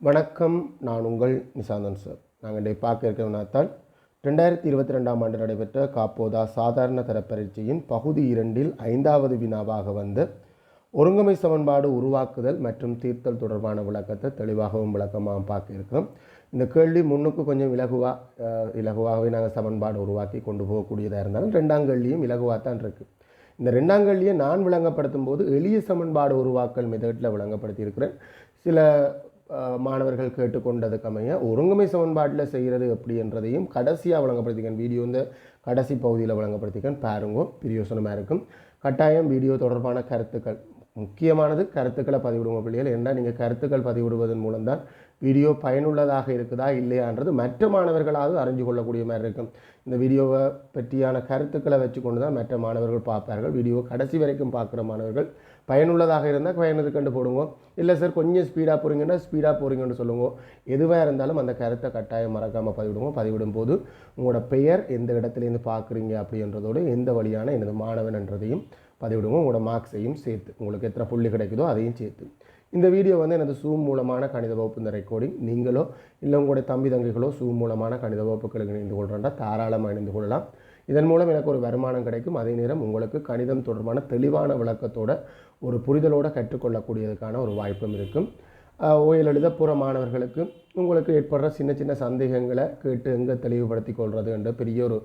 வணக்கம் நான் உங்கள் நிசாந்தன் சார். நாங்கள் இன்றைய பார்க்க இருக்கிறவனாத்தான் ரெண்டாயிரத்தி இருபத்தி ரெண்டாம் ஆண்டு நடைபெற்ற காப்போதா சாதாரண தர பரீட்சையின் பகுதி இரண்டில் ஐந்தாவது வினாவாக வந்து ஒருங்கமை சமன்பாடு உருவாக்குதல் மற்றும் தீர்த்தல் தொடர்பான விளக்கத்தை தெளிவாகவும் விளக்கமாகவும் பார்க்க இருக்கிறோம். இந்த கேள்வி முன்னுக்கு கொஞ்சம் இலகுவாக இலகுவாகவே நாங்கள் சமன்பாடு உருவாக்கி கொண்டு போகக்கூடியதாக இருந்தாலும் ரெண்டாம் கேள்வியும் இலகுவாக தான் இருக்குது இந்த ரெண்டாம் கேள்வியை நான் விளங்கப்படுத்தும் போது எளிய சமன்பாடு உருவாக்கல் மெதட்டில் விளங்கப்படுத்தியிருக்கிறேன் சில மாணவர்கள் கேட்டுக்கொண்டதுக்கமைய ஒருங்குமை ஒருங்கமை சமன்பாட்டில் செய்கிறது எப்படி என்றதையும் கடைசியாக வழங்கப்படுத்திக்கேன். வீடியோ இந்த கடைசி பகுதியில் வழங்கப்படுத்திக்கேன். பாருங்க பிரியோசனமாக இருக்கும். கட்டாயம் வீடியோ தொடர்பான கருத்துக்கள் முக்கியமானது கருத்துக்களை பதிவிடுங்க பிள்ளைகள் ஏன்னா நீங்கள் கருத்துக்கள் பதிவிடுவதன் மூலம்தான் வீடியோ பயனுள்ளதாக இருக்குதா இல்லையான்றது மற்ற மாணவர்களாவது அறிஞ்சு கொள்ளக்கூடிய மாதிரி இருக்கும். இந்த வீடியோவை பற்றியான கருத்துக்களை வச்சுக்கொண்டு தான் மற்ற மாணவர்கள் பார்ப்பார்கள். வீடியோ கடைசி வரைக்கும் பார்க்குற மாணவர்கள் பயனுள்ளதாக இருந்தால் பயனுள்ளது கண்டு போடுங்க. இல்லை சார் கொஞ்சம் ஸ்பீடாக போகிறீங்கன்னா ஸ்பீடாக போகிறீங்கன்னு சொல்லுங்க. எதுவாக இருந்தாலும் அந்த கருத்தை கட்டாயம் மறக்காமல் பதிவிடுவோம் பதிவிடும் போது உங்களோட பெயர் எந்த இடத்துலேருந்து பார்க்குறீங்க அப்படின்றதோடு எந்த வழியான எனது மாணவன் என்றதையும் பதிவிடுங்க. உங்களோட மார்க்ஸையும் சேர்த்து உங்களுக்கு எத்தனை புள்ளி கிடைக்குதோ அதையும் சேர்த்து. இந்த வீடியோ வந்து எனது சூம் மூலமான கணித வகுப்பு இந்த ரெக்கார்டிங் நீங்களோ இல்லை உங்களுடைய தம்பி தங்கைகளோ சூம் மூலமான கணித வகுப்புகளுக்கு இணைந்து கொள்கிறா தாராளமாக இணைந்து கொள்ளலாம். இதன் மூலம் எனக்கு ஒரு வருமானம் கிடைக்கும். அதே நேரம் உங்களுக்கு கணிதம் தொடர்பான தெளிவான விளக்கத்தோட ஒரு புரிதலோடு கற்றுக்கொள்ளக்கூடியதுக்கான ஒரு வாய்ப்பும் இருக்கும். ஆஹ் ஓயல் எழுத மாணவர்களுக்கு உங்களுக்கு ஏற்படுற சின்ன சின்ன சந்தேகங்களை கேட்டு எங்கே தெளிவுபடுத்தி கொள்வது என்ற பெரிய ஒரு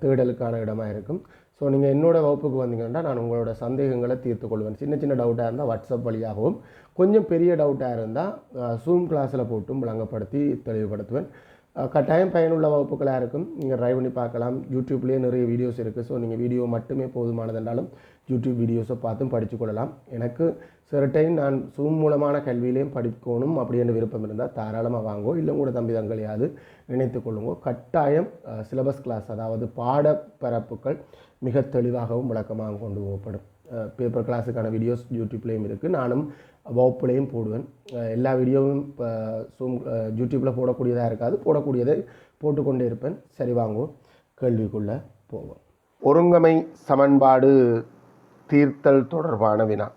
தேடலுக்கான இடமாக இருக்கும். ஸோ நீங்கள் என்னோடய வகுப்புக்கு வந்தீங்கன்னா நான் உங்களோட சந்தேகங்களை தீர்த்து கொள்வேன் சின்ன சின்ன டவுட்டாக இருந்தால் வாட்ஸ்அப் வழியாகவும் கொஞ்சம் பெரிய டவுட்டாக இருந்தால் சூம் கிளாஸில் போட்டும் விளங்கப்படுத்தி தெளிவுபடுத்துவேன். கட்டாயம் பயனுள்ள வகுப்புகளாக இருக்கும். நீங்கள் ட்ரை பண்ணி பார்க்கலாம். யூடியூப்லேயே நிறைய வீடியோஸ் இருக்குது ஸோ நீங்கள் வீடியோ மட்டுமே போதுமானதென்றாலும் யூடியூப் வீடியோஸை பார்த்தும் படித்து கொள்ளலாம். எனக்கு சில டைம் நான் சூம் மூலமான கல்வியிலையும் படிக்கணும் அப்படின்னு விருப்பம் இருந்தால் தாராளமாக வாங்கோ. இல்லை கூட தம்பி தங்களையாவது இணைத்து கொள்ளுங்கோ. கட்டாயம் சிலபஸ் கிளாஸ் அதாவது பாடப்பரப்புகள் மிக தெளிவாகவும் விளக்கமாகவும் கொண்டு போகப்படும். பேப்பர் கிளாஸுக்கான வீடியோஸ் யூடியூப்லேயும் இருக்குது நானும் வகுப்புலேயும் போடுவேன். எல்லா வீடியோவும் இப்போ சூம் யூடியூப்பில் போடக்கூடியதாக இருக்காது. போடக்கூடியதை போட்டுக்கொண்டே இருப்பேன். சரி வாங்குவோம் கேள்விக்குள்ளே போவோம். ஒருங்கமை சமன்பாடு தீர்த்தல் தொடர்பான வினா.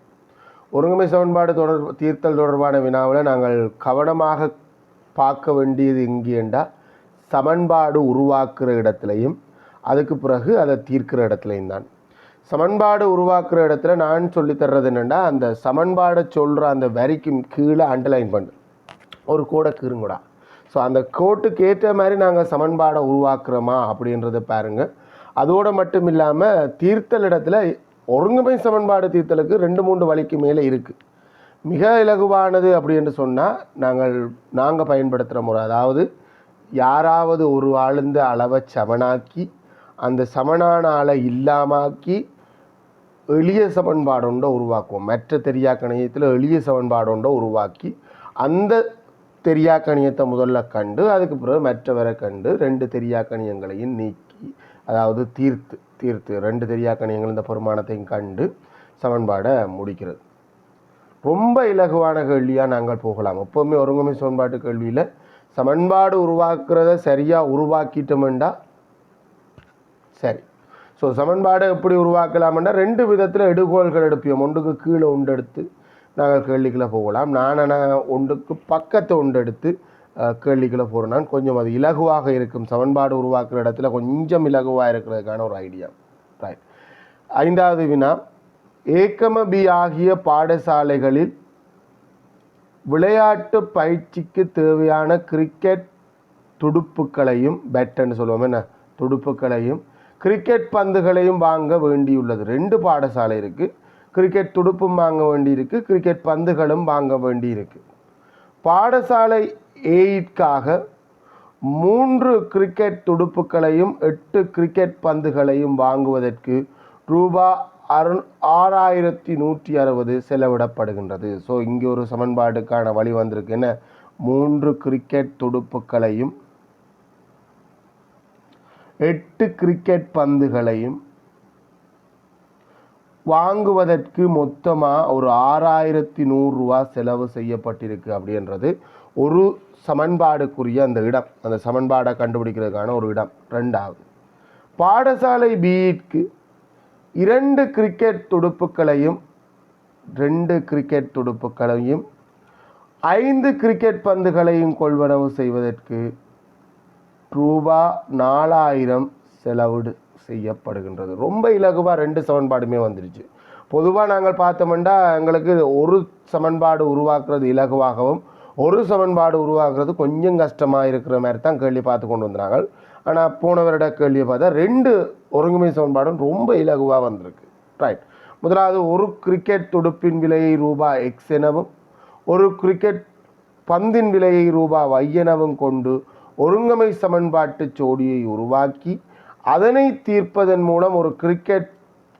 ஒருங்கமை சமன்பாடு தொடர் தீர்த்தல் தொடர்பான வினாவில் நாங்கள் கவனமாக பார்க்க வேண்டியது எங்கேண்டா சமன்பாடு உருவாக்குற இடத்துலையும் அதுக்கு பிறகு அதை தீர்க்கிற இடத்துலையும் தான். சமன்பாடு உருவாக்குற இடத்துல நான் சொல்லித் தர்றது என்னென்னா அந்த சமன்பாடை சொல்கிற அந்த வரிக்கும் கீழே அண்டர்லைன் பண்ணு. ஒரு கோடை கீருங்கூடா. ஸோ அந்த கோட்டுக்கு ஏற்ற மாதிரி நாங்கள் சமன்பாடை உருவாக்குறோமா அப்படின்றத பாருங்கள் அதோடு மட்டும் இல்லாமல் தீர்த்தல் இடத்துல ஒருங்குமை சமன்பாடு தீர்த்தலுக்கு ரெண்டு மூன்று வழிக்கு மேலே இருக்குது மிக இலகுவானது அப்படின்னு சொன்னால் நாங்கள் நாங்கள் பயன்படுத்துகிற முறை. அதாவது யாராவது ஒரு ஆழ்ந்த அளவை சமனாக்கி அந்த சமனான ஆளை இல்லாமாக்கி எளிய சமன்பாடு ஒன்றை உருவாக்குவோம். மற்ற தெரியாக்கணியத்தில் எளிய சமன்பாடு ஒன்றை உருவாக்கி அந்த தெரியாக்கணியத்தை முதல்ல கண்டு அதுக்கு பிறகு மற்றவரை கண்டு ரெண்டு தெரியாக்கணியங்களையும் நீக்கி அதாவது தீர்த்து தீர்த்து ரெண்டு தெரியாக்கணியங்கள் இந்த பெருமானத்தையும் கண்டு சமன்பாடை முடிக்கிறது. ரொம்ப இலகுவான கேள்வியாக நாங்கள் போகலாம். எப்போவுமே ஒருங்குமை சமன்பாட்டு கேள்வியில் சமன்பாடு உருவாக்குறத சரியாக உருவாக்கிட்டோம்டா சரி. ஸோ சமன்பாடை எப்படி உருவாக்கலாம்னா ரெண்டு விதத்தில் எடுகோள்கள் எடுப்போம். ஒன்றுக்கு கீழே ஒன்று எடுத்து நாங்கள் கேள்விக்குள்ளே போகலாம். நான் ஆனால் ஒன்றுக்கு பக்கத்தை ஒன்று எடுத்து அஹ், கேள்விக்குள்ளே போகிறேன் கொஞ்சம் அது இலகுவாக இருக்கும். சமன்பாடு உருவாக்குற இடத்துல கொஞ்சம் இலகுவாக இருக்கிறதுக்கான ஒரு ஐடியா. ரைட் ஐந்தாவது வினா ஏக்கம பி ஆகிய பாடசாலைகளில் விளையாட்டு பயிற்சிக்கு தேவையான கிரிக்கெட் துடுப்புகளையும் பேட்டுன்னு சொல்லுவோம். என்ன? துடுப்புகளையும் கிரிக்கெட் பந்துகளையும் வாங்க வேண்டியுள்ளது. ரெண்டு பாடசாலை இருக்குது கிரிக்கெட் துடுப்பும் வாங்க வேண்டியிருக்கு. கிரிக்கெட் பந்துகளும் வாங்க வேண்டியிருக்கு. பாடசாலை ஏயிற்காக மூன்று கிரிக்கெட் துடுப்புகளையும் எட்டு கிரிக்கெட் பந்துகளையும் வாங்குவதற்கு ரூபா அரு ஆறாயிரத்தி நூற்றி அறுபது செலவிடப்படுகின்றது. ஸோ இங்கே ஒரு சமன்பாடுக்கான வழி வந்திருக்கு. என்ன? மூன்று கிரிக்கெட் துடுப்புகளையும் எட்டு கிரிக்கெட் பந்துகளையும் வாங்குவதற்கு மொத்தமாக ஒரு ஆறாயிரத்தி நூறுரூவா செலவு செய்யப்பட்டிருக்கு அப்படின்றது ஒரு சமன்பாடுக்குரிய அந்த இடம். அந்த சமன்பாடை கண்டுபிடிக்கிறதுக்கான ஒரு இடம். ரெண்டாவது பாடசாலை பிஇக்கு இரண்டு கிரிக்கெட் துடுப்புகளையும் ரெண்டு கிரிக்கெட் துடுப்புகளையும் ஐந்து கிரிக்கெட் பந்துகளையும் கொள்வனவு செய்வதற்கு ரூபா நாலாயிரம் செலவு செய்யப்படுகின்றது. ரொம்ப இலகுவாக ரெண்டு சமன்பாடுமே வந்துடுச்சு. பொதுவாக நாங்கள் பார்த்தோம்னா எங்களுக்கு ஒரு சமன்பாடு உருவாக்குறது இலகுவாகவும் ஒரு சமன்பாடு உருவாக்குறது கொஞ்சம் கஷ்டமாக இருக்கிற மாதிரி தான் கேள்வி பார்த்து கொண்டு வந்தாங்க ஆனால் போன வருட கேள்வியை பார்த்தா ரெண்டு ஒருங்குமை சமன்பாடும் ரொம்ப இலகுவாக வந்திருக்கு. ரைட் முதலாவது ஒரு கிரிக்கெட் துடுப்பின் விலையை ரூபாய் எக்ஸ் எனவும் ஒரு கிரிக்கெட் பந்தின் விலையை ரூபாய் ஒய் எனவும் கொண்டு ஒருங்கமை சமன்பாட்டு ஜோடியை உருவாக்கி அதனை தீர்ப்பதன் மூலம் ஒரு கிரிக்கெட்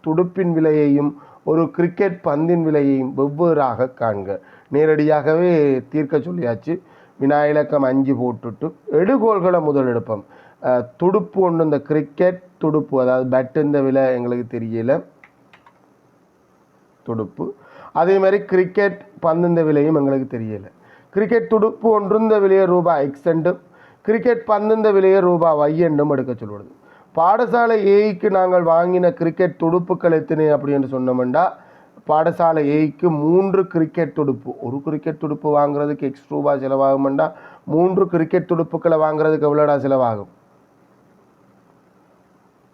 துடுப்பின் விலையையும் ஒரு கிரிக்கெட் பந்தின் விலையையும் வெவ்வேறாக காண்க. நேரடியாகவே தீர்க்க சொல்லியாச்சு. வினாயிலக்கம் அஞ்சு போட்டுட்டு எடுகோள்களை முதல் எடுப்போம். துடுப்பு ஒன்று இந்த கிரிக்கெட் துடுப்பு அதாவது பேட் இந்த விலை எங்களுக்கு தெரியல. துடுப்பு. அதே மாதிரி கிரிக்கெட் பந்துந்த விலையும் எங்களுக்கு தெரியல. கிரிக்கெட் துடுப்பு ஒன்றுந்த விலையை ரூபாய் எக்ஸ் கிரிக்கெட் பந்தந்த விலையை ரூபாய் y என்றும் எடுக்க சொல்லுவது பாடசாலை ஏய்க்கு நாங்கள் வாங்கின கிரிக்கெட் துடுப்புகள் எத்தனை அப்படின்னு சொன்னோம்னா பாடசாலை ஏய்க்கு மூன்று கிரிக்கெட் துடுப்பு. ஒரு கிரிக்கெட் துடுப்பு வாங்குறதுக்கு எக்ஸ் ரூபாய் செலவாகும்டா. மூன்று கிரிக்கெட் துடுப்புக்களை வாங்குறதுக்கு எவ்வளோடா செலவாகும்?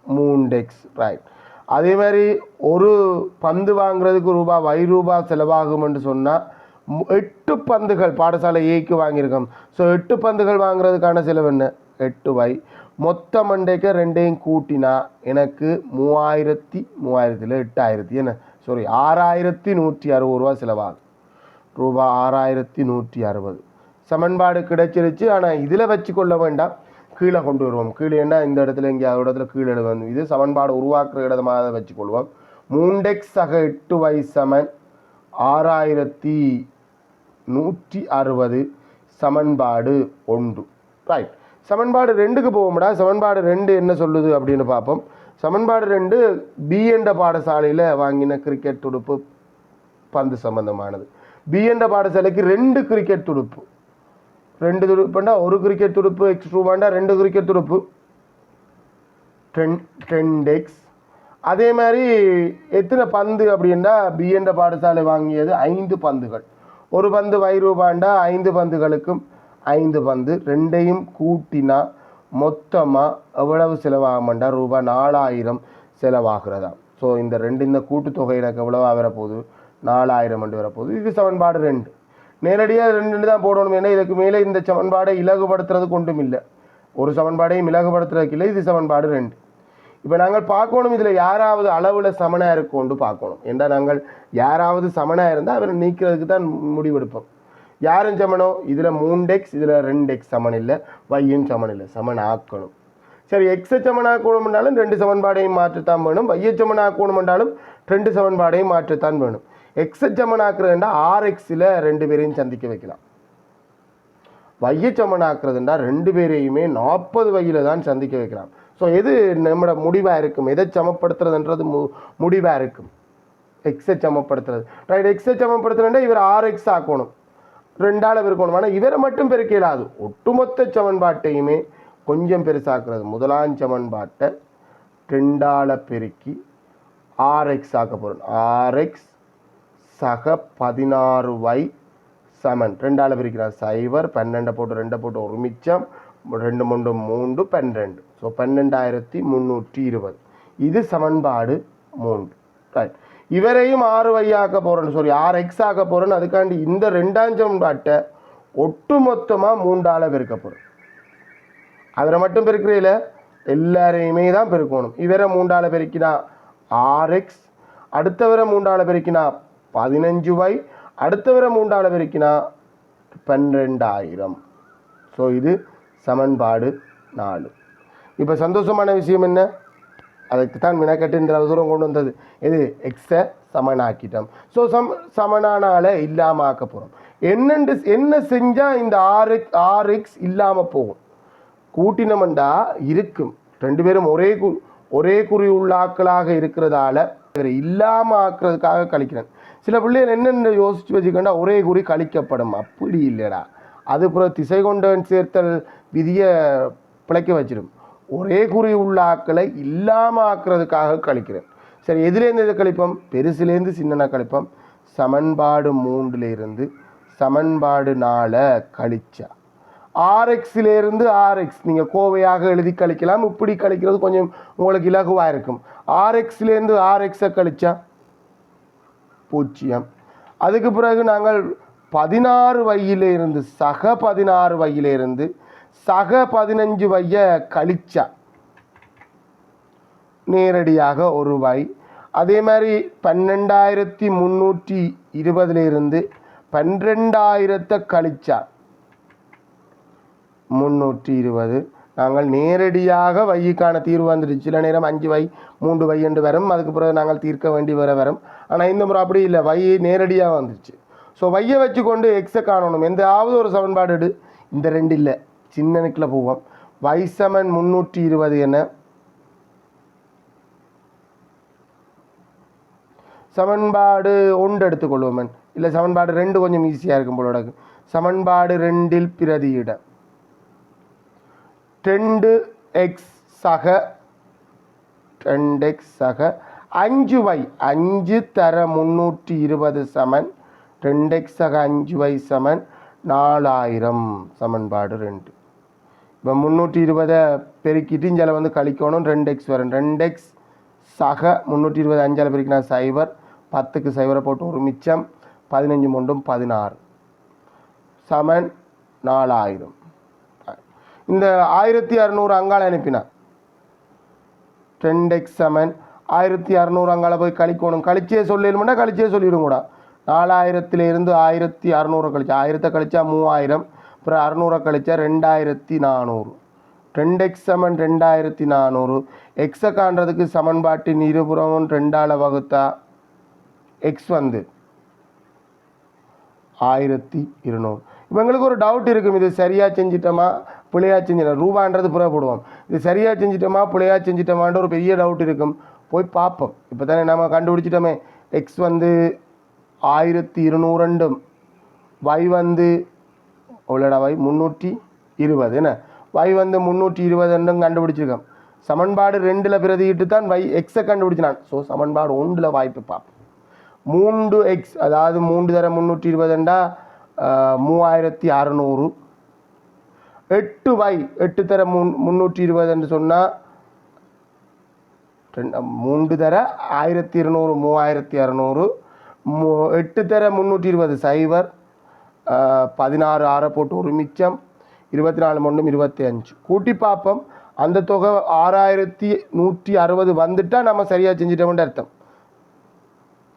மூண்டெக்ஸ் ரைட் அதே மாதிரி ஒரு பந்து வாங்குறதுக்கு ரூபாய் வை ரூபாய் செலவாகும் என்று சொன்னால் எட்டு பந்துகள் பாடசாலை ஏக்கு வாங்கியிருக்கோம். ஸோ எட்டு பந்துகள் வாங்குறதுக்கான செலவு என்ன? எட்டு வை. மொத்த மண்டைக்கு ரெண்டையும் கூட்டினா எனக்கு மூவாயிரத்தி மூவாயிரத்தில் எட்டாயிரத்தி என்ன? சாரி ஆறாயிரத்தி நூற்றி அறுபது ரூபா செலவாகும் ரூபா ஆறாயிரத்தி நூற்றி அறுபது. சமன்பாடு கிடைச்சிருச்சு. ஆனால் இதில் வச்சு கொள்ள வேண்டாம். கீழே கொண்டு வருவோம். கீழே என்ன? இந்த இடத்துல இங்கே ஒரு இடத்துல கீழே எழுதுவோம் இது சமன்பாடு உருவாக்குற இடமாக வச்சுக்கொள்வோம். மூண்டெக்ஸ் சக எட்டு வை சமன் ஆறாயிரத்தி நூற்றி அறுபது சமன்பாடு ஒன்று. ரைட் சமன்பாடு ரெண்டுக்கு போவோம்டா. சமன்பாடு ரெண்டு என்ன சொல்லுது அப்படின்னு பார்ப்போம். சமன்பாடு ரெண்டு பி என்ற பாடசாலையில் வாங்கின கிரிக்கெட் துடுப்பு பந்து சம்பந்தமானது. பி என்ற பாடசாலைக்கு ரெண்டு கிரிக்கெட் துடுப்பு. ரெண்டு துடுப்புண்டா ஒரு கிரிக்கெட் துடுப்பு எக்ஸ் ரூபாண்டா ரெண்டு கிரிக்கெட் துடுப்பு. டென் டென் டெக்ஸ் அதே மாதிரி எத்தனை பந்து அப்படின்னா பி என்ற பாடசாலை வாங்கியது ஐந்து பந்துகள். ஒரு பந்து வைரூபாண்டா ஐந்து பந்துகளுக்கும் ஐந்து பந்து. ரெண்டையும் கூட்டினா மொத்தமாக எவ்வளவு செலவாகும்டா ரூபாய் நாலாயிரம் செலவாகிறதா ஸோ இந்த ரெண்டு இந்த கூட்டுத்தொகை எனக்கு எவ்வளவா வரப்போகுது? நாலாயிரம் என்று வரப்போகுது. இது சமன்பாடு ரெண்டு. நேரடியாக ரெண்டு தான் போடணும் ஏன்னா இதுக்கு மேலே இந்த சமன்பாடை இலகுபடுத்துறதுக்கு ஒன்றும் இல்லை. ஒரு சமன்பாடையும் இலகுபடுத்துறதுக்கு இல்லை இது சமன்பாடு ரெண்டு. இப்போ நாங்கள் பார்க்கணும் இதில் யாராவது அளவில் சமனாக இருக்கோண்டு பார்க்கணும். ஏண்டா நாங்கள் யாராவது சமனாக இருந்தால் அவரை நீக்கிறதுக்கு தான் முடிவெடுப்போம். யாரும் சமனோ? இதில் மூணு எக்ஸ் இதில் ரெண்டு எக்ஸ் சமன் இல்லை. வையும் சமன் இல்லை. சமன் ஆக்கணும் சரி எக்ஸை சமன் ஆக்கணும்னாலும் ரெண்டு சமன்பாடையும் மாற்றத்தான் வேணும். வையை சமன் ஆக்கணும்னாலும் ரெண்டு சமன்பாடையும் மாற்றத்தான் வேணும். எக்ஸை சமன் ஆக்குறதுண்டா ஆர் எக்ஸில் ரெண்டு பேரையும் சந்திக்க வைக்கலாம். வையை சமன் ஆக்குறதுண்டா ரெண்டு பேரையுமே நாற்பது வகையில் தான் சந்திக்க வைக்கலாம். ஸோ எது நம்மளோட முடிவாக இருக்கும்? எதை சமப்படுத்துறதுன்றது மு முடிவாக இருக்கும். எக்ஸை சமப்படுத்துறது. ரைட் எக்ஸை சமப்படுத்துறேன்னா இவர் ஆறு எக்ஸ் ஆக்கணும். ரெண்டால் பெருக்கணும். ஆனால் இவரை மட்டும் பெருக்க இயலாது ஒட்டுமொத்த சமன்பாட்டையுமே கொஞ்சம் பெருசாக்குறது. முதலாம் சமன்பாட்டை ரெண்டால் பெருக்கி ஆர்எக்ஸ் ஆக்க போகிறோம் ஆர்எக்ஸ் சக பதினாறு வை சமன். ரெண்டால் பிரிக்கிறார். சைபர் பன்னெண்டை போட்டு ரெண்டை போட்டு ஒரு மிச்சம். ரெண்டு மூன்று மூன்று பன்னெண்டு ஸோ பன்னெண்டாயிரத்தி முந்நூற்றி இருபது. இது சமன்பாடு மூன்று. ரைட் இவரையும் ஆறு வை ஆக்க போகிறேன்னு சொல்லி ஆறு எக்ஸ் ஆக்க போகிறேன்னு அதுக்காண்டி இந்த ரெண்டாம் சமன்பாட்டை ஒட்டு மொத்தமாக மூன்றால் பெருக்க போகிறோம் அவரை மட்டும் பெருக்கிறீல எல்லாரையுமே தான் பெருக்கணும். இவரை மூன்றால் பெருக்கினா ஆர்எக்ஸ் அடுத்தவரை மூன்றால் பெருக்கினா பதினஞ்சு வை அடுத்தவரை மூன்றால் பெருக்கினா பன்னிரெண்டாயிரம். ஸோ இது சமன்பாடு நாலு. இப்போ சந்தோஷமான விஷயம் என்ன? அதுக்கு தான் மினக்கட்டு தூரம் கொண்டு வந்தது. இது எக்ஸை சமனாக்கிட்டோம். ஸோ சம் சமனானால இல்லாமல் ஆக்க போகிறோம் என்னென்று என்ன செஞ்சால் இந்த ஆர் எக்ஸ் ஆர் எக்ஸ் இல்லாமல் போகும்? கூட்டினமண்டா இருக்கும். ரெண்டு பேரும் ஒரே கு ஒரே குறி உள்ளாக்களாக இருக்கிறதால இல்லாமல் ஆக்குறதுக்காக கழிக்கிறேன். சில பிள்ளைகள் என்னென்ன யோசிச்சு வச்சுக்கண்டா ஒரே குறி கழிக்கப்படும். அப்படி இல்லைடா. அது பிறகு திசை கொண்டவன் சேர்த்தல் விதியை பிழைக்க வச்சிடும் ஒரே குறி உள்ள ஆக்களை இல்லாமல் ஆக்குறதுக்காக கழிக்கிறேன். சரி எதுலேருந்து இதை கழிப்போம்? பெருசுலேருந்து சின்னனா கழிப்போம். சமன்பாடு மூன்றுல இருந்து சமன்பாடு நாளை கழிச்சா. ஆர்எக்ஸிலேருந்து ஆர்எக்ஸ் நீங்கள் கோவையாக எழுதி கழிக்கலாம். இப்படி கழிக்கிறது கொஞ்சம் உங்களுக்கு இலகுவாக இருக்கும். ஆர்எக்ஸ்லேருந்து ஆர்எக்ஸை கழிச்சா? பூஜ்ஜியம். அதுக்கு பிறகு நாங்கள் பதினாறு வையிலிருந்து சக பதினாறு வையிலிருந்து சக பதினஞ்சு வைய கழிச்சா. நேரடியாக ஒரு வை. அதே மாதிரி பன்னெண்டாயிரத்தி முந்நூற்றி இருபதுலேருந்து பன்னிரெண்டாயிரத்தை கழிச்சா. முந்நூற்றி இருபது. நாங்கள் நேரடியாக வையுக்கான தீர்வு வந்துடுச்சு. சில நேரம் அஞ்சு வை மூன்று வை என்று வரும். அதுக்கு பிறகு நாங்கள் தீர்க்க வேண்டி வர வரும். ஆனால் இந்த முறை அப்படி இல்லை. வை நேரடியாக வந்துடுச்சு. ஸோ வையை வச்சு கொண்டு எக்ஸை காணணும். எந்தாவது ஒரு சமன்பாடு எடு. இந்த ரெண்டு இல்லை. சின்ன போவோம். வை சமன் முந்நூற்றி இருபது என. சமன்பாடு ஒன்று எடுத்துக்கொள்வோமன் இல்லை சமன்பாடு ரெண்டு கொஞ்சம் ஈஸியாக இருக்கும் போல சமன்பாடு ரெண்டில் பிரதியிட ரெண்டு எக்ஸ் சக ரெண்டு எக்ஸ் சக அஞ்சு வை அஞ்சு தர முந்நூற்றி இருபது சமன். ரெண்டு எக்ஸ் சக அஞ்சு வை சமன். நாலாயிரம் சமன்பாடு ரெண்டு. இப்போ முந்நூற்றி இருபதை பெருக்கிட்டு இஞ்சால வந்து கழிக்கணும். ரெண்டு எக்ஸ் வரும். ரெண்டு எக்ஸ் சக முந்நூற்றி இருபது அஞ்சால் பெருக்கினா சைபர். பத்துக்கு சைபரை போட்டு ஒரு மிச்சம். பதினஞ்சு மூன்றும் பதினாறு. சமன் நாலாயிரம். இந்த ஆயிரத்தி அறநூறு அங்கால அனுப்பினா. ரெண்டு எக்ஸ் சமன். ஆயிரத்தி அறநூறு அங்கால போய் கழிக்கணும். கழிச்சே சொல்லிடுமுன்னா கழிச்சே சொல்லிடும் கூட நாலாயிரத்துலேருந்து ஆயிரத்தி அறநூறு கழிச்சு. ஆயிரத்தை கழிச்சா மூவாயிரம். அப்புறம் அறநூறை கழிச்சா ரெண்டாயிரத்தி நானூறு. ரெண்டு எக்ஸ் சமன் ரெண்டாயிரத்தி நானூறு. எக்ஸை காண்றதுக்கு சமன்பாட்டின் இருபுறமும் ரெண்டால் வகுத்தா எக்ஸ் வந்து ஆயிரத்தி இருநூறு. இப்போ எங்களுக்கு ஒரு டவுட் இருக்கும். இது சரியாக செஞ்சிட்டோமா பிள்ளையாக செஞ்சிட்டோம்? ரூபான்றது புறப்படுவோம். இது சரியாக செஞ்சிட்டோமா பிள்ளையாக செஞ்சிட்டோமான்ற ஒரு பெரிய டவுட் இருக்கும். போய் பார்ப்போம். இப்போ தானே நம்ம கண்டுபிடிச்சிட்டோமே. எக்ஸ் வந்து ஆயிரத்தி இருநூறுண்டும் வை வந்து எவ்வளோடா வை முந்நூற்றி இருபது. என்ன? வை வந்து முந்நூற்றி இருபதுன்னு கண்டுபிடிச்சிருக்கோம் சமன்பாடு ரெண்டில் பிரதியிட்டு தான் வை எக்ஸை கண்டுபிடிச்சினான். ஸோ சமன்பாடு ஒன்றில் வாய்ப்பு பார்ப்போம். மூன்று எக்ஸ் அதாவது மூன்று தர முந்நூற்றி இருபதுண்டா மூவாயிரத்தி அறநூறு. எட்டு வை எட்டு தர முன் முந்நூற்றி இருபதுன்னு சொன்னால் ரெண்டு மூன்று தர ஆயிரத்தி இருநூறு மூவாயிரத்தி அறநூறு. மூ எட்டு தர முந்நூற்றி இருபது சைபர். பதினாறு ஆறை போட்டு ஒரு மிச்சம் இருபத்தி நாலு மூணும் இருபத்தி அஞ்சு கூட்டி பார்ப்போம் அந்த தொகை ஆறாயிரத்தி நூற்றி அறுபது வந்துட்டால் நம்ம சரியாக செஞ்சிட்டோம்னு அர்த்தம்.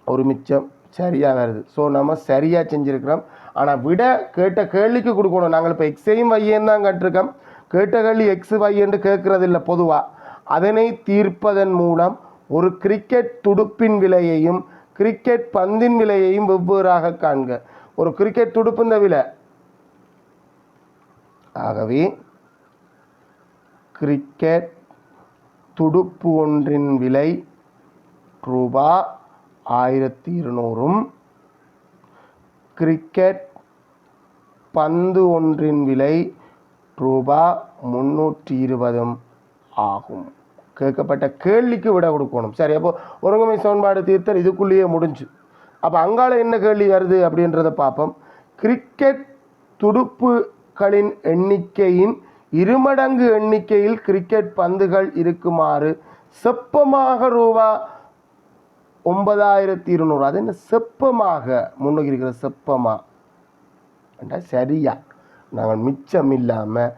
ஒரு மிச்சம் சரியாக வருது. ஸோ நம்ம சரியாக செஞ்சுருக்கிறோம். ஆனால் விட கேட்ட கேள்விக்கு கொடுக்கணும். நாங்கள் இப்போ எக்ஸையும் வையன்னு தான் கேட்டிருக்கோம் கேட்ட கேள்வி எக்ஸ் வையன்னு கேட்குறது இல்லை பொதுவாக அதனை தீர்ப்பதன் மூலம் ஒரு கிரிக்கெட் துடுப்பின் விலையையும் கிரிக்கெட் பந்தின் விலையையும் வெவ்வேறாக காண்க. ஒரு கிரிக்கெட் துடுப்பு இந்த விலை. ஆகவே கிரிக்கெட் துடுப்பு ஒன்றின் விலை ரூபா ஆயிரத்தி இருநூறும் கிரிக்கெட் பந்து ஒன்றின் விலை ரூபா முந்நூற்றி இருபதும் ஆகும். கேட்கப்பட்ட கேள்விக்கு விட கொடுக்கணும். சரி அப்போ ஒருங்கமை சமன்பாடு தீர்த்தல் இதுக்குள்ளேயே முடிஞ்சு. அப்போ அங்கால என்ன கேள்வி வருது அப்படின்றத பார்ப்போம். கிரிக்கெட் துடுப்புகளின் எண்ணிக்கையின் இருமடங்கு எண்ணிக்கையில் கிரிக்கெட் பந்துகள் இருக்குமாறு செப்பமாக ரூபா ஒன்பதாயிரத்தி இருநூறு அது என்ன செப்பமாக? முன்னுக்கு இருக்கிற செப்பமா? சரியா? நாங்கள் மிச்சம் இல்லாமல்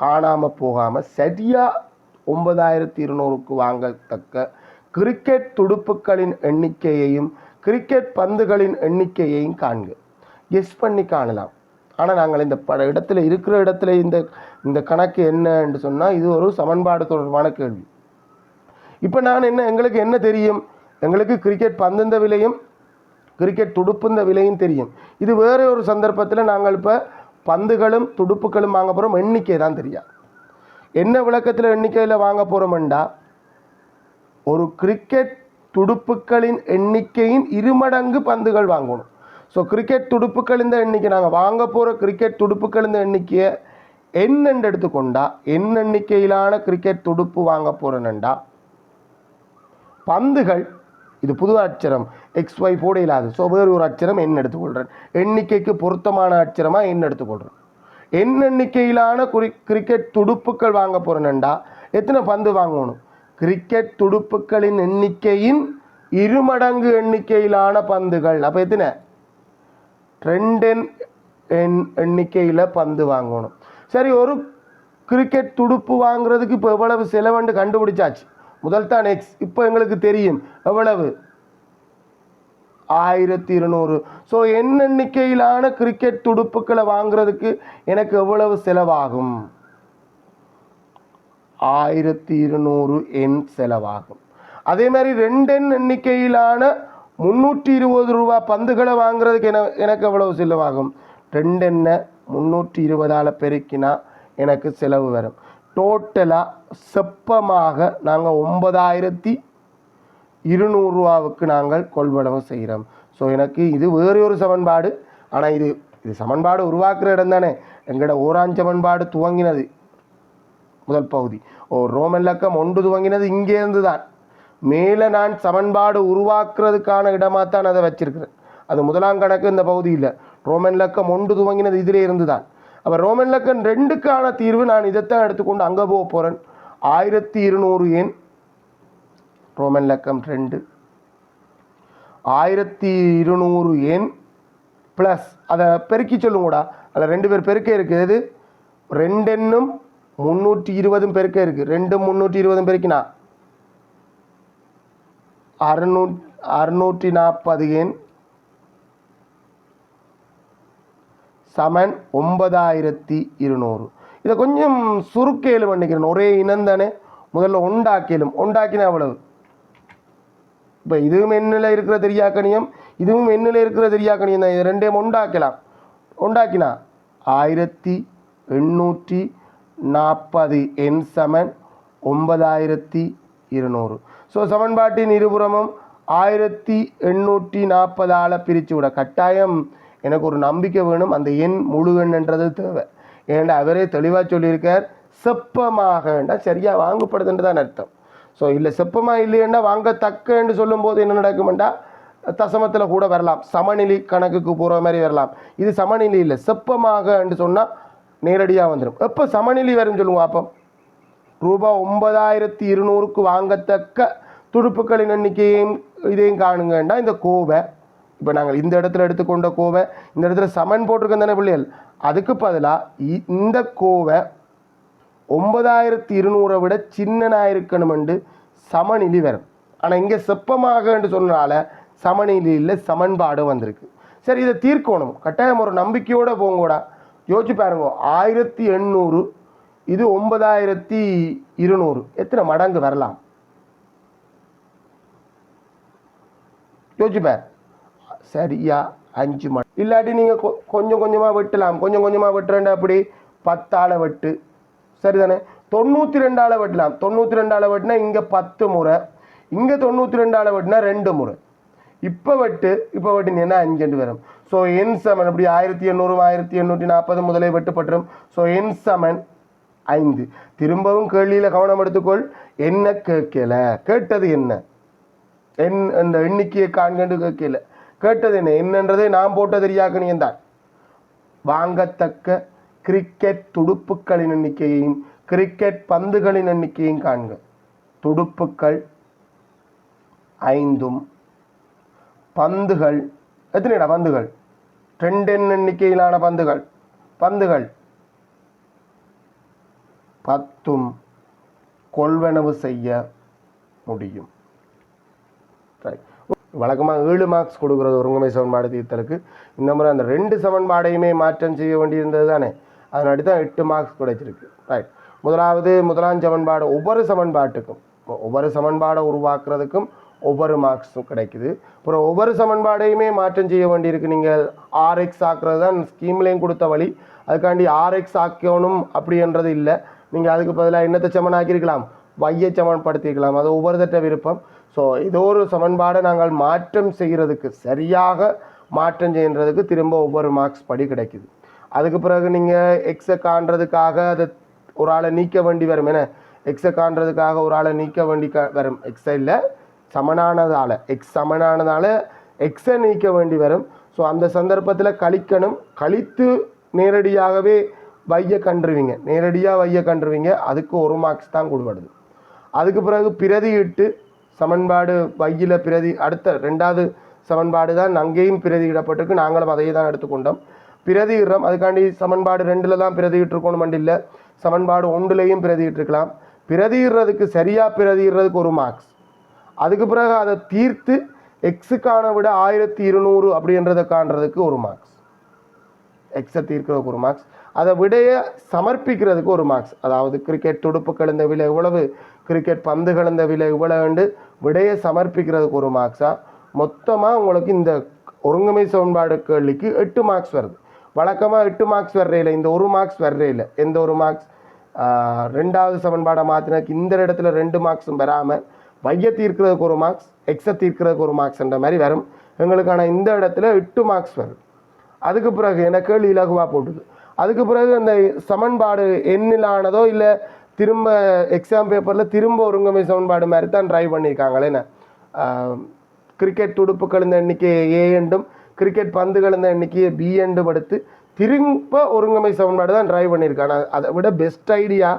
காணாமல் போகாமல் சரியாக ஒன்பதாயிரத்தி இருநூறுக்கு வாங்கத்தக்க கிரிக்கெட் துடுப்புகளின் எண்ணிக்கையையும் கிரிக்கெட் பந்துகளின் எண்ணிக்கையையும் காண்க. கெஸ் பண்ணி காணலாம். ஆனால் நாங்கள் இந்த பட இடத்துல இருக்கிற இடத்துல இந்த இந்த கணக்கு என்னன்னு சொன்னால் இது ஒரு சமன்பாடு தொடர்பான கேள்வி. இப்போ நான் என்ன எங்களுக்கு என்ன தெரியும்? எங்களுக்கு கிரிக்கெட் பந்தந்த விலையும் கிரிக்கெட் துடுப்புந்த விலையும் தெரியும். இது வேறு ஒரு சந்தர்ப்பத்தில் நாங்கள் இப்போ பந்துகளும் துடுப்புகளும் வாங்க போகிறோம் எண்ணிக்கை தான் தெரியாது என்ன விளக்கத்தில் எண்ணிக்கையில் வாங்க போகிறோம்டா ஒரு கிரிக்கெட் துடுப்புகளின் எண்ணிக்கையின் இருமடங்கு பந்துகள் வாங்கணும். ஸோ கிரிக்கெட் துடுப்புகள் எண்ணிக்கை. நாங்கள் வாங்க போகிற கிரிக்கெட் துடுப்புகள் எண்ணிக்கையை என்னென்று எடுத்துக்கொண்டா என் எண்ணிக்கையிலான கிரிக்கெட் துடுப்பு வாங்க போகிறேன்டா பந்துகள் இது புது அச்சரம் எக்ஸ் ஒய் போட இல்லாது ஸோ வேறு ஒரு அச்சரம் எண் எடுத்துக்கொள்கிறேன் எண்ணிக்கைக்கு பொருத்தமான அச்சரமாக எண் எடுத்துக்கொள்கிறேன் எண் எண்ணிக்கையிலான குறி கிரிக்கெட் துடுப்புகள் வாங்க போகிறேன்டா எத்தனை பந்து வாங்கணும்? கிரிக்கெட் துடுப்புகளின் எண்ணிக்கையின் இருமடங்கு எண்ணிக்கையிலான பந்துகள். அப்போ எத்தனை? ரெண்டின் எண் எண்ணிக்கையில் பந்து வாங்கணும். சரி ஒரு கிரிக்கெட் துடுப்பு வாங்குறதுக்கு இப்போ எவ்வளவு செலவுண்டு கண்டுபிடிச்சாச்சு? முதல் தான் எக்ஸ் இப்போ எங்களுக்கு தெரியும். எவ்வளவு? ஆயிரத்தி இருநூறு. ஸோ என் எண்ணிக்கையிலான கிரிக்கெட் துடுப்புகளை வாங்குறதுக்கு எனக்கு எவ்வளவு செலவாகும்? ஆயிரத்தி இருநூறு எண் செலவாகும். அதே மாதிரி ரெண்டெண் எண்ணிக்கையிலான முந்நூற்றி இருபது ரூபா பந்துகளை வாங்குறதுக்கு என எனக்கு எவ்வளவு செலவாகும்? ரெண்டெண்ண முந்நூற்றி இருபதால் பெருக்கினா எனக்கு செலவு வரும். டோட்டலாக செப்பமாக நாங்கள் ஒன்பதாயிரத்தி இருநூறுவாவுக்கு நாங்கள் கொள்வனவு செய்கிறோம். ஸோ எனக்கு இது வேறு ஒரு சமன்பாடு. ஆனால் இது இது சமன்பாடு உருவாக்குற இடம் தானே. எங்களோட ஓரான் சமன்பாடு துவங்கினது. முதல் பகுதி. ஓ ரோமன் லக்கம் ஒன்று துவங்கினது இங்கேருந்து தான் மேலே நான் சமன்பாடு உருவாக்குறதுக்கான இடமாக தான் அதை வச்சிருக்கிறேன். அது முதலாம் கணக்கு இந்த பகுதியில் ரோமன் லக்கம் ஒன்று துவங்கினது இதிலே இருந்து தான் அப்போ ரோமன் லக்கம் ரெண்டுக்கான தீர்வு நான் இதைத்தான் எடுத்துக்கொண்டு அங்கே போக போகிறேன் ஆயிரத்தி இருநூறு எண். ரோமன் லக்கம் ரெண்டு. ஆயிரத்தி இருநூறு எண் ப்ளஸ் அதை பெருக்கி சொல்லுங்கூடா. அதில் ரெண்டு பேர் பெருக்க இருக்குது. எது ரெண்டெண்ணும் முந்நூற்றி இருபதும் பெருக்க இருக்குது ரெண்டும் முந்நூற்றி இருபதும் பெருக்கினா? அறுநூ அறுநூற்றி நாற்பது எண் சமன் ஒன்பதாயிரத்தி இருநூறு. இதை கொஞ்சம் சுருக்கேலும் பண்ணிக்கிறேன். ஒரே இனந்தானே. முதல்ல உண்டாக்கிலும் உண்டாக்கினா எவ்வளவு? இப்போ இதுவும் எண்ணில் இருக்கிற தெரியாக்கணியம் இதுவும் எண்ணில் இருக்கிற தெரியாக்கணியம் தான். இது ரெண்டையும் உண்டாக்கலாம். உண்டாக்கினா ஆயிரத்தி எண்ணூற்றி நாற்பது எண் சமன் ஒன்பதாயிரத்தி இருநூறு. ஸோ சமன்பாட்டின் இருபுறமும் ஆயிரத்தி எண்ணூற்றி நாற்பதால் பிரித்து விட. கட்டாயம் எனக்கு ஒரு நம்பிக்கை வேணும். அந்த எண் முழு எண்ணுன்றது தேவை. ஏன்டா அவரே தெளிவாக சொல்லியிருக்கார் செப்பமாகண்டா சரியாக வாங்கப்படுதுன்னு தான் அர்த்தம். ஸோ இல்லை செப்பமாக இல்லையேண்டா வாங்கத்தக்கன்னு சொல்லும்போது என்ன நடக்குமெண்டா தசமத்தில் கூட வரலாம். சமநிலை கணக்குக்கு போகிற மாதிரி வரலாம். இது சமநிலை இல்லை செப்பமாக என்று சொன்னால் நேரடியாக வந்துடும் எப்போ சமநிலை வரும்னு சொல்லுவோம் அப்போ. ரூபா ஒன்பதாயிரத்தி இருநூறுக்கு வாங்கத்தக்க துடுப்புகளின் எண்ணிக்கையும் இதையும் காணுங்கண்டா இந்த கோவை. இப்போ நாங்கள் இந்த இடத்துல எடுத்துக்கொண்ட கோவை இந்த இடத்துல சமன் போட்டிருக்கோம் தானே பிள்ளைகள். அதுக்கு பதிலாக இந்த கோவை ஒன்பதாயிரத்தி இருநூறை விட சின்னனாக இருக்கணுமெண்டு சமநிலை வரும். ஆனால் இங்கே செப்பமாகன்னு சொன்னனால சமநிலையில் சமன்பாடு வந்திருக்கு. சரி இதை தீர்க்கணும். கட்டாயம் ஒரு நம்பிக்கையோடு போங்கூடா. யோசிச்சு பாருங்க. ஆயிரத்தி எண்ணூறு இது ஒன்பதாயிரத்தி இருநூறு. எத்தனை மடங்கு வரலாம்? யோசிச்சுப்பார் சரியா அஞ்சு மணி இல்லாட்டி நீங்கள் கொஞ்சம் கொஞ்சமாக வெட்டலாம். கொஞ்சம் கொஞ்சமாக வெட்டுறேன்டா அப்படி. பத்தாளை வெட்டு. சரிதானே? தொண்ணூற்றி ரெண்டாளை வெட்டலாம். தொண்ணூற்றி ரெண்டாளை வெட்டினா இங்கே பத்து முறை. இங்கே தொண்ணூற்றி ரெண்டாளை வெட்டினா ரெண்டு முறை. இப்போ வெட்டு இப்போ வெட்டினீங்கன்னா அஞ்சு வரும். ஸோ என் சமன் அப்படி ஆயிரத்தி எண்ணூறு ஆயிரத்தி எண்ணூற்றி நாற்பது முதலே வெட்டுப்பட்டுரும். ஸோ என் சமன் ஐந்து. திரும்பவும் கேள்வியில் கவனம் எடுத்துக்கொள். என்ன கேட்கல? கேட்டது என்ன? என் அந்த எண்ணிக்கையை காண்கண்டு கேட்கல. கேட்டது என்ன? என்னன்றதை நான் போட்ட தெரியாக்கணும் தான் வாங்கத்தக்க கிரிக்கெட் துடுப்புகளின் எண்ணிக்கையையும் கிரிக்கெட் பந்துகளின் எண்ணிக்கையும் காண்க. துடுப்புக்கள் ஐந்தும் பந்துகள் எத்தனைடா பந்துகள்? ரெண்டெண் எண்ணிக்கையிலான பந்துகள். பந்துகள். பத்தும் கொள்வனவு செய்ய முடியும். வழக்கமாக ஏழு மார்க்ஸ் கொடுக்குறது ஒருங்கமை சமன்பாடு தீர்த்தலுக்கு. இந்த முறை அந்த ரெண்டு சமன்பாடையுமே மாற்றம் செய்ய வேண்டியிருந்தது தானே? அதனாடி தான் எட்டு மார்க்ஸ் கிடைச்சிருக்கு. ரைட் முதலாவது முதலாம் சமன்பாடு ஒவ்வொரு சமன்பாட்டுக்கும் ஒவ்வொரு சமன்பாடை உருவாக்குறதுக்கும் ஒவ்வொரு மார்க்ஸும் கிடைக்குது. அப்புறம் ஒவ்வொரு சமன்பாடையுமே மாற்றம் செய்ய வேண்டியிருக்கு. நீங்கள் ஆர்எக்ஸ் ஆக்குறது தான் ஸ்கீம்லேயும் கொடுத்த வழி. அதுக்காண்டி ஆர்எக்ஸ் ஆக்கணும் அப்படின்றது இல்லை. நீங்கள் அதுக்கு பதிலாக என்னத்தை சமன் ஆக்கியிருக்கலாம் வையை சமன்படுத்தியிருக்கலாம். அது ஒவ்வொரு தட்ட விருப்பம். ஸோ ஏதோ ஒரு சமன்பாடை நாங்கள் மாற்றம் செய்கிறதுக்கு சரியாக மாற்றம் செய்கிறதுக்கு திரும்ப ஒவ்வொரு மார்க்ஸ் படி கிடைக்குது. அதுக்கு பிறகு நீங்கள் எக்ஸை காண்றதுக்காக அதை ஒரு ஆளை நீக்க வேண்டி வரும். என எக்ஸை காண்றதுக்காக ஒரு ஆளை நீக்க வேண்டி க வரும். எக்ஸை இல்லை. சமனானதால் எக்ஸ் சமனானதால் எக்ஸை நீக்க வேண்டி வரும். ஸோ அந்த சந்தர்ப்பத்தில் கழிக்கணும். கழித்து நேரடியாகவே வைய கண்டுருவீங்க நேரடியாக வைய கண்டுருவீங்க அதுக்கு ஒரு மார்க்ஸ் தான் கொடுப்படுது அதுக்கு பிறகு பிரதியிட்டு சமன்பாடு வையில் பிரதி அடுத்த ரெண்டாவது சமன்பாடு தான் அங்கேயும் பிரதியிடப்பட்டிருக்கு நாங்களும் அதையே தான் எடுத்துக்கொண்டோம். பிரதியிடுறோம் அதுக்காண்டி சமன்பாடு ரெண்டில் தான் பிரதியிட்டிருக்கணும் இல்லை சமன்பாடு ஒன்றுலேயும் பிரதியிட்டிருக்கலாம் பிரதியிடுறதுக்கு சரியாக பிரதியிடுறதுக்கு ஒரு மார்க்ஸ் அதுக்கு பிறகு அதை தீர்த்து எக்ஸுக்கான விட ஆயிரத்தி இருநூறு அப்படின்றத காண்றதுக்கு ஒரு மார்க்ஸ் எக்ஸை தீர்க்கிறதுக்கு ஒரு மார்க்ஸ் அதை விடையை சமர்ப்பிக்கிறதுக்கு ஒரு மார்க்ஸ் அதாவது கிரிக்கெட் துடுப்புகள் இந்த விலை இவ்வளவு கிரிக்கெட் பந்துகள் இந்த விலை இவ்வளவுண்டு விடையை சமர்ப்பிக்கிறதுக்கு ஒரு மார்க்ஸாக மொத்தமாக உங்களுக்கு இந்த ஒருங்கமை சமன்பாடு கேள்விக்கு எட்டு மார்க்ஸ் வருது. வழக்கமாக எட்டு மார்க்ஸ் வர்றையில் இந்த ஒரு மார்க்ஸ் வர்றையில் எந்த ஒரு மார்க்ஸ் ரெண்டாவது சமன்பாடை மாற்றினாக்கு இந்த இடத்துல ரெண்டு மார்க்ஸும் வராமல் வைய தீர்க்கிறதுக்கு ஒரு மார்க்ஸ் எக்ஸை தீர்க்கிறதுக்கு ஒரு மார்க்ஸ்ன்ற மாதிரி வரும். எங்களுக்கான இந்த இடத்துல எட்டு மார்க்ஸ் வரும். அதுக்கு பிறகு எனக்கு கேள்வி இலகுவாக போட்டுது? அதுக்கு பிறகு அந்த சமன்பாடு எண்ணிலானதோ இல்லை திரும்ப எக்ஸாம் பேப்பரில் திரும்ப ஒருங்கமை சமன்பாடு மாதிரி தான் ட்ரை பண்ணியிருக்காங்களே என்ன? கிரிக்கெட் துடுப்புகள் இந்த எண்ணிக்கையை ஏ என்றும் கிரிக்கெட் பந்துகள் இந்த எண்ணிக்கையை பி என்றும் எடுத்து திரும்ப ஒருங்கமை சமன்பாடு தான் ட்ரை பண்ணியிருக்காங்க. அதை விட பெஸ்ட் ஐடியா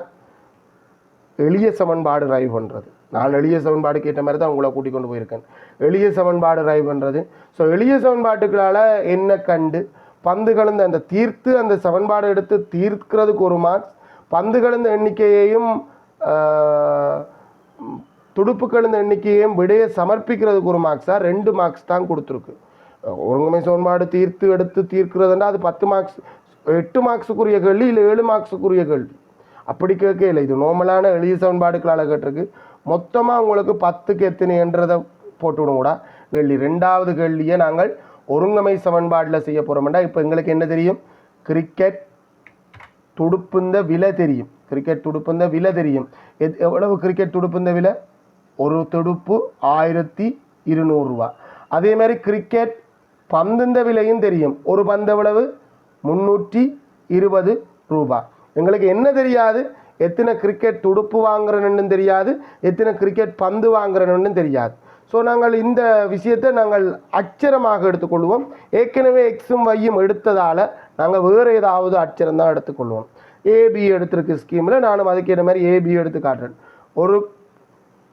எளிய சமன்பாடு ட்ரைவ் பண்ணுறது நான் எளிய சமன்பாடு கேட்ட மாதிரி தான் உங்களை கூட்டிக் கொண்டு போயிருக்கேன். எளிய சமன்பாடு ட்ரைவ் பண்ணுறது ஸோ எளிய சமன்பாட்டுகளால் என்ன கண்டு? பந்து கலந்து அந்த தீர்த்து அந்த சமன்பாடு எடுத்து தீர்க்கிறதுக்கு ஒரு மார்க்ஸ் பந்து கலந்த எண்ணிக்கையையும் துடுப்பு கலந்த எண்ணிக்கையையும் விடையை சமர்ப்பிக்கிறதுக்கு ஒரு மார்க்ஸாக ரெண்டு மார்க்ஸ் தான் கொடுத்துருக்கு. ஒருங்கமை சமன்பாடு தீர்த்து எடுத்து தீர்க்கிறதுனா அது பத்து மார்க்ஸ் எட்டு மார்க்ஸுக்குரிய கேள்வி இல்லை ஏழு மார்க்ஸுக்குரிய கேள்வி? அப்படி கேட்கல இது நார்மலான எளிய சமன்பாடுகளால் கேட்டிருக்கு. மொத்தமாக உங்களுக்கு பத்துக்கு எத்தனைன்றதை போட்டுவிடும் கூட கேள்வி ரெண்டாவது கேள்வியை நாங்கள் ஒருங்கமை சமன்பாட்டில் செய்ய போகிறோம்டா இப்போ எங்களுக்கு என்ன தெரியும்? கிரிக்கெட் துடுப்புந்த விலை தெரியும். கிரிக்கெட் துடுப்புந்த விலை தெரியும். எத் எவ்வளவு கிரிக்கெட் துடுப்புந்த விலை? ஒரு துடுப்பு ஆயிரத்தி இருநூறுவா அதே மாதிரி கிரிக்கெட் பந்துந்த விலையும் தெரியும். ஒரு பந்து எவ்வளவு? முந்நூற்றி இருபது ரூபா. எங்களுக்கு என்ன தெரியாது? எத்தனை கிரிக்கெட் துடுப்பு வாங்குறேன்னு தெரியாது எத்தனை கிரிக்கெட் பந்து வாங்குறேன்னு தெரியாது. ஸோ நாங்கள் இந்த விஷயத்தை நாங்கள் அச்சரமாக எடுத்துக்கொள்வோம். ஏற்கனவே எக்ஸும் வையும் எடுத்ததால் நாங்கள் வேறு ஏதாவது அச்சரம் தான் எடுத்துக்கொள்வோம். ஏபி எடுத்திருக்கு ஸ்கீமில் நானும் அதுக்கேற்ற மாதிரி ஏபி எடுத்து காட்டுறேன். ஒரு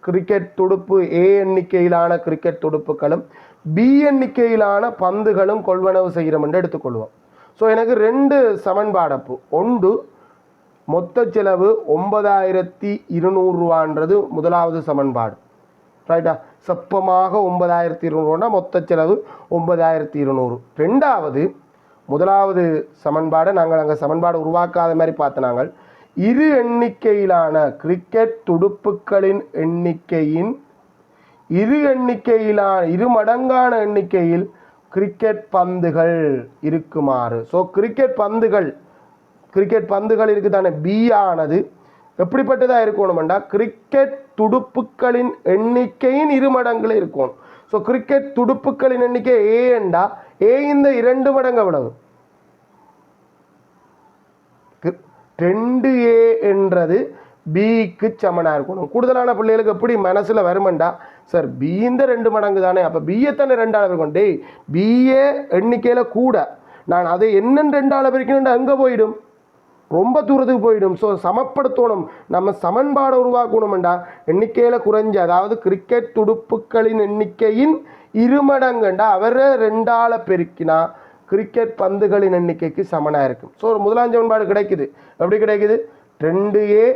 கிரிக்கெட் துடுப்பு ஏ எண்ணிக்கையிலான கிரிக்கெட் துடுப்புகளும் பி எண்ணிக்கையிலான பந்துகளும் கொள்வனவு செய்கிறோம் என்று எடுத்துக்கொள்வோம். ஸோ எனக்கு ரெண்டு சமன்பாடப்பு ஒன்று மொத்த செலவு ஒன்பதாயிரத்தி இருநூறுவான்றது முதலாவது சமன்பாடு. ரைட்டா செப்பமாக ஒன்பதாயிரத்தி இருநூறுனா மொத்த செலவு ஒன்பதாயிரத்தி இருநூறு. ரெண்டாவது முதலாவது சமன்பாடை நாங்கள் அங்கே சமன்பாடு உருவாக்காத மாதிரி பார்த்த நாங்கள் இரு எண்ணிக்கையிலான கிரிக்கெட் துடுப்புகளின் எண்ணிக்கையின் இரு எண்ணிக்கையிலான இரு மடங்கான எண்ணிக்கையில் கிரிக்கெட் பந்துகள் இருக்குமாறு. ஸோ கிரிக்கெட் பந்துகள் கிரிக்கெட் பந்துகள் இருக்குதானே? பி ஆனது. எப்படிப்பட்டதாக இருக்கணும்டா கிரிக்கெட் துடுப்புகளின் எண்ணிக்கையின் இரு மடங்குல இருக்கணும் ஸோ கிரிக்கெட் துடுப்புகளின் எண்ணிக்கை ஏ ஏ இந்த இரண்டு மடங்கு அவ்வளவு ரெண்டு ஏ என்றது பிக்கு சமனாக இருக்கணும். கூடுதலான பிள்ளைகளுக்கு எப்படி மனசில் வருமெண்டா சார் பி இந்த ரெண்டு மடங்கு தானே. அப்போ பிஏ தானே ரெண்டாள் இருக்கும். டேய் பிஏ எண்ணிக்கையில் கூட. நான் அதை ரெண்டு ரெண்டாள் பிரிக்கணும்டா அங்கே போயிடும். ரொம்ப தூரத்துக்கு போயிடும். ஸோ சமப்படுத்தணும். நம்ம சமன்பாடை உருவாக்கணும்டா. எண்ணிக்கையில் குறைஞ்ச அதாவது கிரிக்கெட் துடுப்புகளின் எண்ணிக்கையின் இருமடங்குண்டா அவரே ரெண்டால பெருக்கினா கிரிக்கெட் பந்துகளின் எண்ணிக்கைக்கு சமனாக இருக்கும். ஸோ ஒரு முதலாம் சமன்பாடு கிடைக்குது. எப்படி கிடைக்குது? ரெண்டு ஏ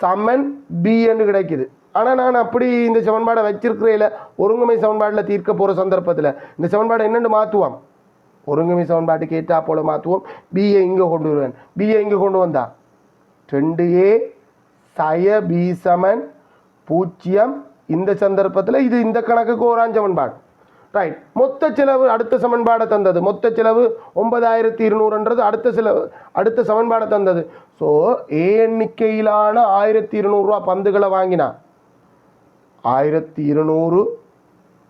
சமன் பின்னு கிடைக்குது. ஆனால் நான் அப்படி இந்த சமன்பாடை வச்சிருக்கிறேன் ஒருங்கமை சமன்பாட்டில் தீர்க்க போகிற சந்தர்ப்பத்தில். இந்த சமன்பாடை என்னென்னு மாற்றுவான் ஒருங்கமை சமன்பாட்டுக்கு ஏற்றா போல மாற்றுவோம் பிஏ இங்கே கொண்டு வருவேன். பிஏ இங்கே கொண்டு வந்தா? ரெண்டு ஏ சய பி சமன் பூஜ்ஜியம் இந்த சந்தர்ப்பத்தில் இது இந்த கணக்குக்கு ஓராம் சமன்பாடு. ரைட் மொத்த செலவு அடுத்த சமன்பாடை தந்தது. மொத்த செலவு ஒன்பதாயிரத்தி இருநூறுன்றது அடுத்த செலவு அடுத்த சமன்பாடை தந்தது. ஸோ ஏ எண்ணிக்கையிலான ஆயிரத்தி இருநூறுவா பந்துகளை வாங்கினா? ஆயிரத்தி இருநூறு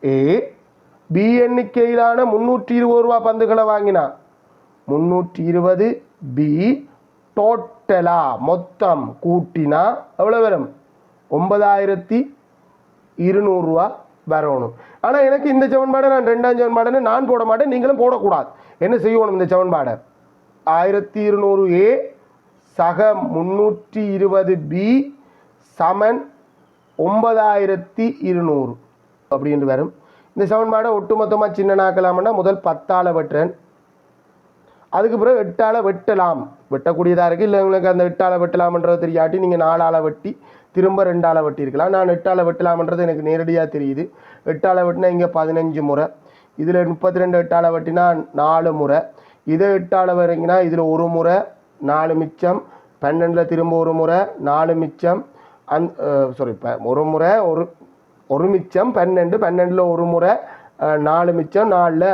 ஏ பி எண்ணிக்கையிலான முந்நூற்றி இருபது ரூபா பந்துகளை வாங்கினா. முந்நூற்றி இருபது பி டோட்டலா மொத்தம் கூட்டினா எவ்வளோ வரும்? ஒன்பதாயிரத்தி இருநூறுவா வரணும். ஆனால் எனக்கு இந்த சமன்பாடை நான் ரெண்டாம் சமன்பாடுன்னு நான் போட மாட்டேன் நீங்களும் போடக்கூடாது. என்ன செய்யணும் இந்த சமன்பாடை? ஆயிரத்தி இருநூறு ஏ சக முன்னூற்றி இருபது பி சமன் ஒன்பதாயிரத்தி இருநூறு அப்படின்னு வரும். இந்த சமன்பாடை ஒட்டுமொத்தமாக சின்னனாக்கலாம்னா முதல் பத்தால வெட்டுறேன். அதுக்கு பிறகு எட்டால வெட்டலாம். வெட்டக்கூடியதாக இருக்குது இல்லை உங்களுக்கு அந்த எட்டால வெட்டலாம்ன்றது தெரியாட்டி நீங்கள் நாலால் வெட்டி திரும்ப ரெண்டால் வெட்டியிருக்கலாம். நான் எட்டால் வெட்டலாம்ன்றது எனக்கு நேரடியாக தெரியுது. எட்டால் வெட்டினா இங்கே பதினஞ்சு முறை. இதில் முப்பத்தி ரெண்டு எட்டால வெட்டினா நாலு முறை. இதை எட்டால் வரீங்கன்னா இதில் ஒரு முறை நாலு மிச்சம். பன்னெண்டில் திரும்ப ஒரு முறை நாலு மிச்சம். அந் சாரி இப்போ ஒரு முறை ஒரு ஒரு மிச்சம் பன்னெண்டு பன்னெண்டில் ஒரு முறை நாலு மிச்சம் நாலில்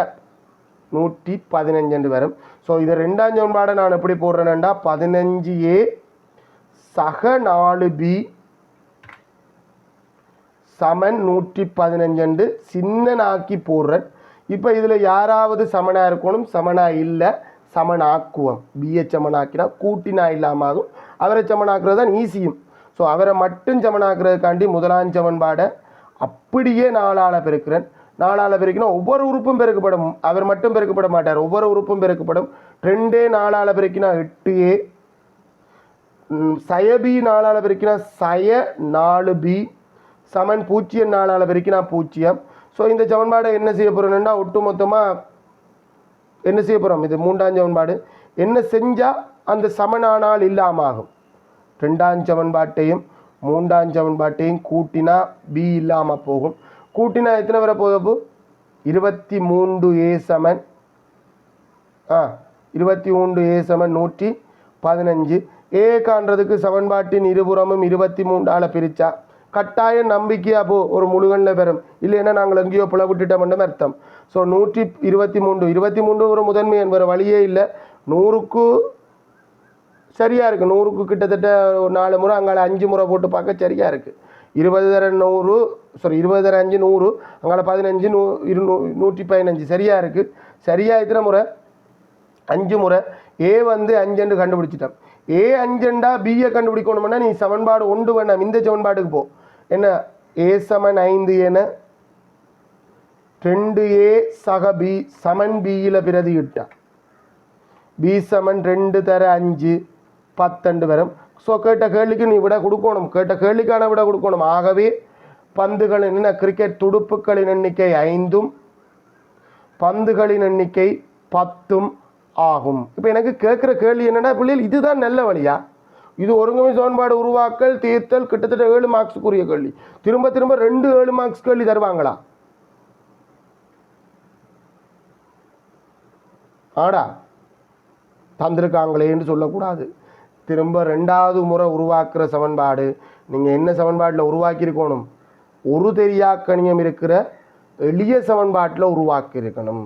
நூற்றி பதினஞ்சு வரும். ஸோ இதை ரெண்டாம் சமன்பாடை நான் எப்படி போடுறேன்னா பதினஞ்சு ஏ சக நாலு பி சமன் நூற்றி பதினஞ்சு சின்னனாக்கி போடுறேன். இப்போ இதில் யாராவது சமனாக இருக்கணும்? சமனாக இல்லை சமனாக்குவோம். பிஏ சமனாக்கினா கூட்டினா இல்லாமல் ஆகும். அவரை சமனாக்குறது தான் ஈஸியும் ஸோ அவரை மட்டும் சமனாக்குறதுக்காண்டி முதலாம் சமன்பாடை அப்படியே நாலால பெருக்கிறேன். நாலால பெருக்கினா ஒவ்வொரு உறுப்பும் பெருக்கப்படும். அவர் மட்டும் பெருக்கப்பட மாட்டார். ஒவ்வொரு உறுப்பும் பெருக்கப்படும். ரெண்டே நாலால பெருக்கினா எட்டு ஏ. சயபி சய பி நாலால பெருக்கினா சய நாலு பி. சமன் பூஜ்ஜியம் நாலால பெருக்கினா பூஜ்ஜியம். ஸோ இந்த சமன்பாடை என்ன செய்ய போகிறோம்னா ஒட்டுமொத்தமாக என்ன செய்ய போகிறோம் இது மூன்றாம் சமன்பாடு. என்ன செஞ்சால் அந்த சமனானால் இல்லாம ஆகும்? ரெண்டாம் சமன்பாட்டையும் மூன்றாம் சமன்பாட்டையும் கூட்டினா பி இல்லாமல் போகும். கூட்டினா எத்தனை வர போகுது இருபத்தி மூன்று ஏ சமன் ஆ இருபத்தி மூன்று ஏ சமன் நூற்றி பதினஞ்சு. ஏ காண்றதுக்கு சமன்பாட்டின் இருபுறமும் இருபத்தி மூன்றால் பிரித்தா கட்டாயம் நம்பிக்கையா போ ஒரு முழுகனில் பெறும். இல்லைன்னா நாங்கள் எங்கேயோ புல விட்டுட்டோம்னு அர்த்தம். ஸோ நூற்றி இருபத்தி மூன்று இருபத்தி மூன்று ஒரு முதன்மை என்பது வழியே இல்லை. நூறுக்கு சரியாக இருக்குது நூறுக்கு கிட்டத்தட்ட ஒரு நாலு முறை அங்கால அஞ்சு முறை போட்டு பார்க்க சரியாக இருக்குது இருபது தர நூறு சாரி இருபது தர அஞ்சு நூறு அங்கால பதினஞ்சு நூ இருநூ நூற்றி பதினஞ்சு. சரியாக இருக்குது சரியாக எத்தனை முறை? அஞ்சு முறை. ஏ வந்து அஞ்சுன்னு கண்டுபிடிச்சிட்டேன். ஏ அஞ்சண்டா பிஏ கண்டுபிடிக்கணும்னா நீ சமன்பாடு ஒன்று வேணாம். இந்த சமன்பாட்டுக்கு போ. என்ன? ஏ சமன் ஐந்து என ரெண்டு ஏ சக பி சமன் பியில் பிரதியிட்டா பி சமன் ரெண்டு தர அஞ்சு. பத்தண்டு வரும். ஸோ கேட்ட கேள்விக்கு நீ விட கொடுக்கணும். கேட்ட கேள்விக்கான விட கொடுக்கணும். ஆகவே பந்துகளின் என்ன கிரிக்கெட் துடுப்புகளின் எண்ணிக்கை ஐந்தும் பந்துகளின் எண்ணிக்கை பத்தும் ஆகும். இப்போ எனக்கு கேட்குற கேள்வி என்னென்னா பிள்ளைகள் இதுதான் நல்ல வழியா? இது ஒருங்கமை சோன்பாடு உருவாக்கல் தீர்த்தல் கிட்டத்தட்ட ஏழு மார்க்ஸுக்குரிய கேள்வி. திரும்ப திரும்ப ரெண்டு ஏழு மார்க்ஸ் கேள்வி தருவாங்களா? ஆடா தந்திருக்காங்களேன்னு சொல்லக்கூடாது. திரும்ப ரெண்டாவது முறை உருவாக்குற சமன்பாடு. நீங்கள் என்ன சமன்பாட்டில் உருவாக்கியிருக்கணும்? ஒரு தெரியாக்கணியம் இருக்கிற எளிய சமன்பாட்டில் உருவாக்கியிருக்கணும்.